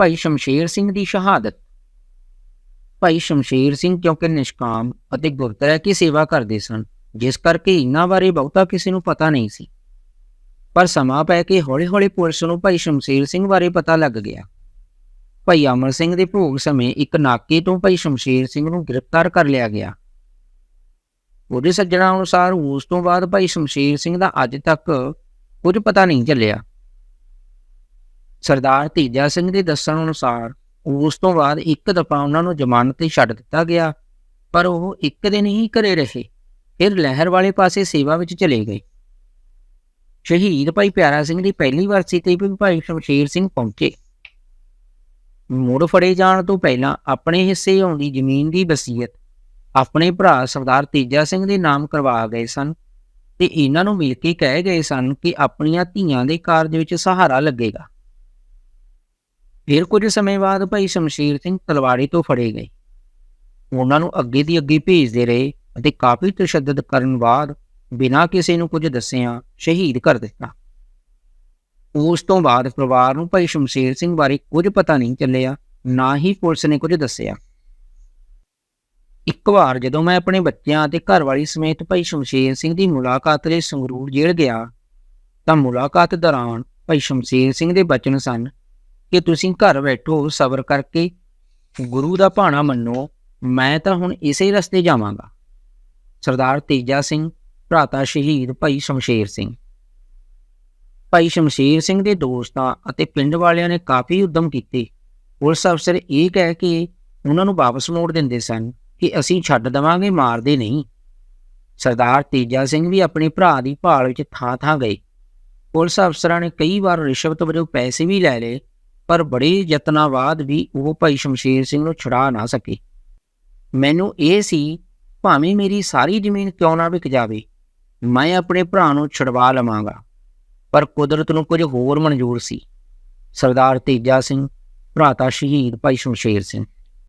ਭਾਈ ਸ਼ਮਸ਼ੇਰ ਸਿੰਘ ਦੀ ਸ਼ਹਾਦਤ। ਭਾਈ ਸ਼ਮਸ਼ੇਰ ਸਿੰਘ ਕਿਉਂਕਿ ਨਿਸ਼ਕਾਮ ਅਤੇ ਗੁਰਤਰਾ ਕੀ ਸੇਵਾ ਕਰਦੇ ਸਨ, ਜਿਸ ਕਰਕੇ ਇਹਨਾਂ ਬਾਰੇ ਬਹੁਤਾ ਕਿਸੇ ਨੂੰ ਪਤਾ ਨਹੀਂ ਸੀ। ਪਰ ਸਮਾਂ ਪੈ ਕੇ ਹੌਲੀ-ਹੌਲੀ ਪੁਲਿਸ ਨੂੰ ਭਾਈ ਸ਼ਮਸ਼ੇਰ ਸਿੰਘ ਬਾਰੇ ਪਤਾ ਲੱਗ ਗਿਆ। ਭਾਈ ਅਮਰ ਸਿੰਘ ਦੇ ਭੋਗ ਸਮੇਂ ਇੱਕ ਨਾਕੇ ਤੋਂ ਭਾਈ ਸ਼ਮਸ਼ੇਰ ਸਿੰਘ ਨੂੰ ਗ੍ਰਿਫਤਾਰ ਕਰ ਲਿਆ ਗਿਆ। ਉਹਦੇ ਸੱਜਣਾ ਅਨੁਸਾਰ ਉਸ ਤੋਂ ਬਾਅਦ ਭਾਈ ਸ਼ਮਸ਼ੇਰ ਸਿੰਘ ਦਾ ਅੱਜ ਤੱਕ ਕੁਝ ਪਤਾ ਨਹੀਂ ਚੱਲਿਆ। ਸਰਦਾਰ ਤੇਜਾ ਸਿੰਘ ਦੇ ਦੱਸਣ ਅਨੁਸਾਰ ਉਸ ਤੋਂ ਬਾਅਦ ਇੱਕ ਦਫਾ ਉਹਨਾਂ ਨੂੰ ਜ਼ਮਾਨਤ ਤੇ ਛੱਡ ਦਿੱਤਾ ਗਿਆ, ਪਰ ਉਹ ਇੱਕ ਦਿਨ ਹੀ ਘਰੇ ਰਹੇ, ਫਿਰ ਲਹਿਰ ਵਾਲੇ ਪਾਸੇ ਸੇਵਾ ਵਿੱਚ ਚਲੇ ਗਏ। ਸ਼ਹੀਦ ਭਾਈ ਪਿਆਰਾ ਸਿੰਘ ਦੀ ਪਹਿਲੀ ਵਰਸੀ ਤੇ ਵੀ ਭਾਈ ਸ਼ਮਸ਼ੇਰ ਸਿੰਘ ਪਹੁੰਚੇ। ਮੁੜ ਫੜੇ ਜਾਣ ਤੋਂ ਪਹਿਲਾਂ ਆਪਣੇ ਹਿੱਸੇ ਆਉਂਦੀ ਜ਼ਮੀਨ ਦੀ ਵਸੀਅਤ ਆਪਣੇ ਭਰਾ ਸਰਦਾਰ ਤੇਜਾ ਸਿੰਘ ਦੇ ਨਾਮ ਕਰਵਾ ਗਏ ਸਨ ਤੇ ਇਹਨਾਂ ਨੂੰ ਮਿਲ ਕੇ ਕਹਿ ਗਏ ਸਨ ਕਿ ਆਪਣੀਆਂ ਧੀਆਂ ਦੇ ਕਾਰਜ ਵਿੱਚ ਸਹਾਰਾ ਲੱਗੇਗਾ। ਫਿਰ ਕੁਝ ਸਮੇਂ ਬਾਅਦ ਭਾਈ ਸ਼ਮਸ਼ੀਰ ਸਿੰਘ ਤਲਵਾੜੀ ਤੋਂ ਫੜੇ ਗਏ। ਉਹਨਾਂ ਨੂੰ ਅੱਗੇ ਦੀ ਅੱਗੇ ਭੇਜਦੇ ਰਹੇ ਅਤੇ ਕਾਫੀ ਤਸ਼ੱਦਦ ਕਰਨ ਬਾਅਦ ਬਿਨਾਂ ਕਿਸੇ ਨੂੰ ਕੁਝ ਦੱਸਿਆਂ ਸ਼ਹੀਦ ਕਰ ਦਿੱਤਾ। ਉਸ ਤੋਂ ਬਾਅਦ ਪਰਿਵਾਰ ਨੂੰ ਭਾਈ ਸ਼ਮਸ਼ੀਰ ਸਿੰਘ ਬਾਰੇ ਕੁਝ ਪਤਾ ਨਹੀਂ ਚੱਲਿਆ, ਨਾ ਹੀ ਪੁਲਿਸ ਨੇ ਕੁਝ ਦੱਸਿਆ। ਇੱਕ ਵਾਰ ਜਦੋਂ ਮੈਂ ਆਪਣੇ ਬੱਚਿਆਂ ਅਤੇ ਘਰਵਾਲੀ ਸਮੇਤ ਭਾਈ ਸ਼ਮਸ਼ੀਰ ਸਿੰਘ ਦੀ ਮੁਲਾਕਾਤ ਲਈ ਸੰਗਰੂਰ ਜੇਲ੍ਹ ਗਿਆ, ਤਾਂ ਮੁਲਾਕਾਤ ਦੌਰਾਨ ਭਾਈ ਸ਼ਮਸ਼ੀਰ ਸਿੰਘ ਦੇ ਬਚਨ ਸਨ ਕਿ ਤੁਸੀਂ ਘਰ ਬੈਠੋ, ਸਬਰ ਕਰਕੇ ਗੁਰੂ ਦਾ ਭਾਣਾ ਮੰਨੋ, ਮੈਂ ਤਾਂ ਹੁਣ ਇਸੇ ਰਸਤੇ ਜਾਵਾਂਗਾ। ਸਰਦਾਰ ਤੇਜਾ ਸਿੰਘ, ਭਰਾਤਾ ਸ਼ਹੀਦ ਭਾਈ ਸ਼ਮਸ਼ੇਰ ਸਿੰਘ। ਭਾਈ ਸ਼ਮਸ਼ੇਰ ਸਿੰਘ ਦੇ ਦੋਸਤਾਂ ਅਤੇ ਪਿੰਡ ਵਾਲਿਆਂ ਨੇ ਕਾਫੀ ਉਦਮ ਕੀਤੇ। ਪੁਲਿਸ ਅਫਸਰ ਇਹ ਕਹਿ ਕੇ ਉਹਨਾਂ ਨੂੰ ਵਾਪਸ ਮੋੜ ਦਿੰਦੇ ਸਨ ਕਿ ਅਸੀਂ ਛੱਡ ਦਵਾਂਗੇ, ਮਾਰਦੇ ਨਹੀਂ। ਸਰਦਾਰ ਤੇਜਾ ਸਿੰਘ ਵੀ ਆਪਣੇ ਭਰਾ ਦੀ ਭਾਲ ਵਿੱਚ ਥਾਂ-ਥਾਂ ਗਏ। ਪੁਲਿਸ ਅਫਸਰਾਂ ਨੇ ਕਈ ਵਾਰ ਰਿਸ਼ਵਤ ਵਜੋਂ ਪੈਸੇ ਵੀ ਲੈ ਲਏ ਪਰ ਬੜੇ ਯਤਨਾਂ ਬਾਅਦ ਵੀ ਉਹ ਭਾਈ ਸ਼ਮਸ਼ੇਰ ਸਿੰਘ ਨੂੰ ਛੁਡਾ ਨਾ ਸਕੇ। ਮੈਨੂੰ ਇਹ ਸੀ, ਭਾਵੇਂ ਮੇਰੀ ਸਾਰੀ ਜ਼ਮੀਨ ਕਿਉਂ ਨਾ ਵਿਕ ਜਾਵੇ, ਮੈਂ ਆਪਣੇ ਭਰਾ ਨੂੰ ਛੁਡਵਾ ਲਵਾਂਗਾ। ਪਰ ਕੁਦਰਤ ਨੂੰ ਕੁਝ ਹੋਰ ਮਨਜ਼ੂਰ ਸੀ। ਸਰਦਾਰ ਤੇਜਾ ਸਿੰਘ, ਭਰਾਤਾ ਸ਼ਹੀਦ ਭਾਈ ਸ਼ਮਸ਼ੇਰ ਸਿੰਘ।